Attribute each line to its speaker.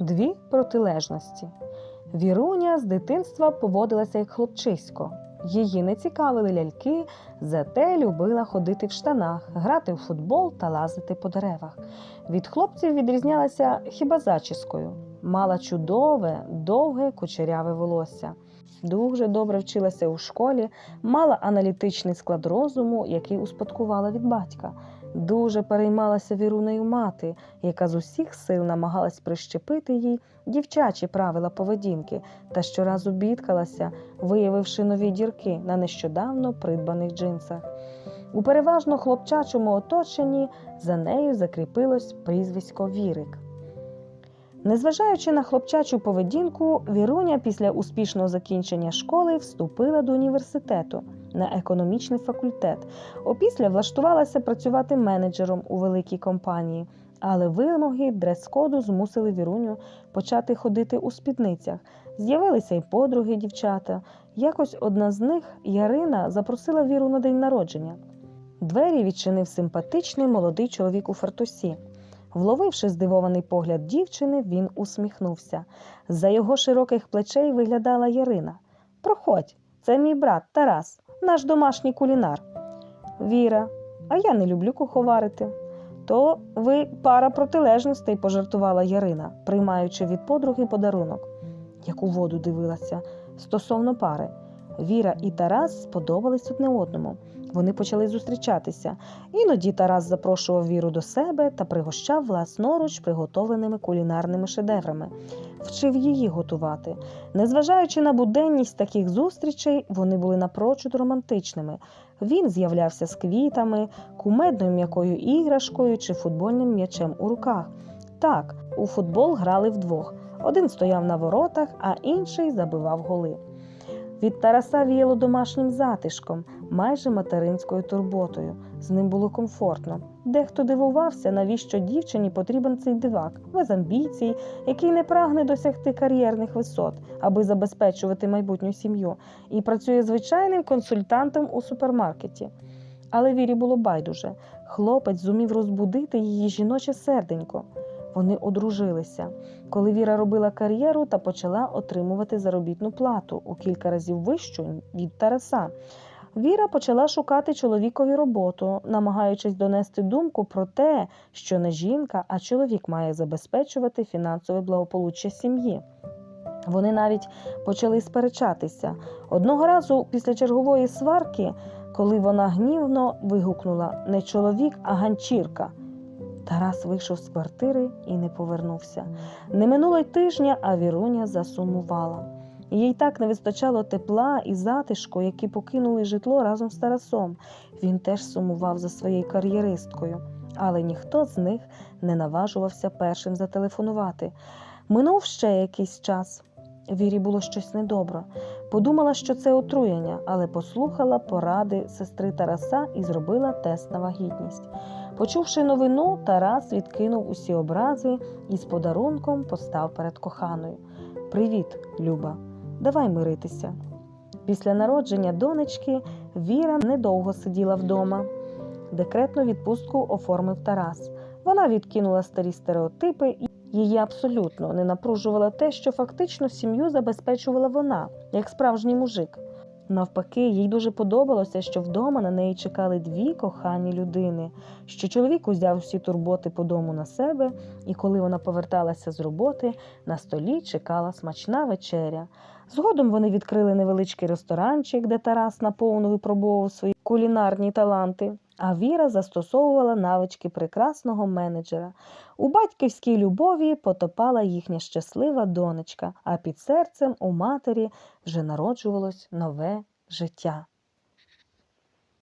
Speaker 1: Дві протилежності. Віруня з дитинства поводилася як хлопчисько. Її не цікавили ляльки, зате любила ходити в штанах, грати в футбол та лазити по деревах. Від хлопців відрізнялася хіба зачіскою. Мала чудове, довге кучеряве волосся. Дуже добре вчилася у школі, мала аналітичний склад розуму, який успадкувала від батька. Дуже переймалася вірунею мати, яка з усіх сил намагалась прищепити їй дівчачі правила поведінки та щоразу бідкалася, виявивши нові дірки на нещодавно придбаних джинсах. У переважно хлопчачому оточенні за нею закріпилось прізвисько Вірик. Незважаючи на хлопчачу поведінку, Віруня після успішного закінчення школи вступила до університету на економічний факультет. Опісля влаштувалася працювати менеджером у великій компанії, але вимоги дрес-коду змусили Віруню почати ходити у спідницях. З'явилися й подруги дівчата. Якось одна з них, Ярина, запросила Віру на день народження. Двері відчинив симпатичний молодий чоловік у фартусі. Вловивши здивований погляд дівчини, він усміхнувся. За його широких плечей виглядала Ярина. Проходь, це мій брат Тарас, наш домашній кулінар. Віра, а я не люблю куховарити. То ви пара протилежностей, пожартувала Ярина, приймаючи від подруги подарунок. яку воду дивилася стосовно пари. Віра і Тарас сподобались одне одному. Вони почали зустрічатися. Іноді Тарас запрошував Віру до себе та пригощав власноруч приготовленими кулінарними шедеврами, вчив її готувати. Незважаючи на буденність таких зустрічей, вони були напрочуд романтичними. Він з'являвся з квітами, кумедною м'якою іграшкою чи футбольним м'ячем у руках. Так, у футбол грали вдвох. Один стояв на воротах, а інший забивав голи. Від Тараса віяло домашнім затишком, майже материнською турботою. З ним було комфортно. Дехто дивувався, навіщо дівчині потрібен цей дивак, без амбіцій, який не прагне досягти кар'єрних висот, аби забезпечувати майбутню сім'ю, і працює звичайним консультантом у супермаркеті. Але Вірі було байдуже. Хлопець зумів розбудити її жіноче серденько. Вони одружилися, коли Віра робила кар'єру та почала отримувати заробітну плату у кілька разів вищу від Тараса. Віра почала шукати чоловікові роботу, намагаючись донести думку про те, що не жінка, а чоловік має забезпечувати фінансове благополуччя сім'ї. Вони навіть почали сперечатися. Одного разу після чергової сварки, коли вона гнівно вигукнула не чоловік, а ганчірка. Тарас вийшов з квартири і не повернувся. Не минуло й тижня, а Віруня засумувала. Їй так не вистачало тепла і затишку, які покинули житло разом з Тарасом. Він теж сумував за своєю кар'єристкою, але ніхто з них не наважувався першим зателефонувати. Минув ще якийсь час. Вірі було щось недобре. Подумала, що це отруєння, але послухала поради сестри Тараса і зробила тест на вагітність. Почувши новину, Тарас відкинув усі образи і з подарунком постав перед коханою. Привіт, Люба, давай миритися. Після народження донечки Віра недовго сиділа вдома. Декретну відпустку оформив Тарас. Вона відкинула старі стереотипи і її абсолютно не напружувало те, що фактично сім'ю забезпечувала вона, як справжній мужик. Навпаки, їй дуже подобалося, що вдома на неї чекали дві кохані людини, що чоловік узяв всі турботи по дому на себе, і коли вона поверталася з роботи, на столі чекала смачна вечеря. Згодом вони відкрили невеличкий ресторанчик, де Тарас наповну випробовував свої кулінарні таланти. А Віра застосовувала навички прекрасного менеджера. У батьківській любові потопала їхня щаслива донечка, а під серцем у матері вже народжувалось нове життя.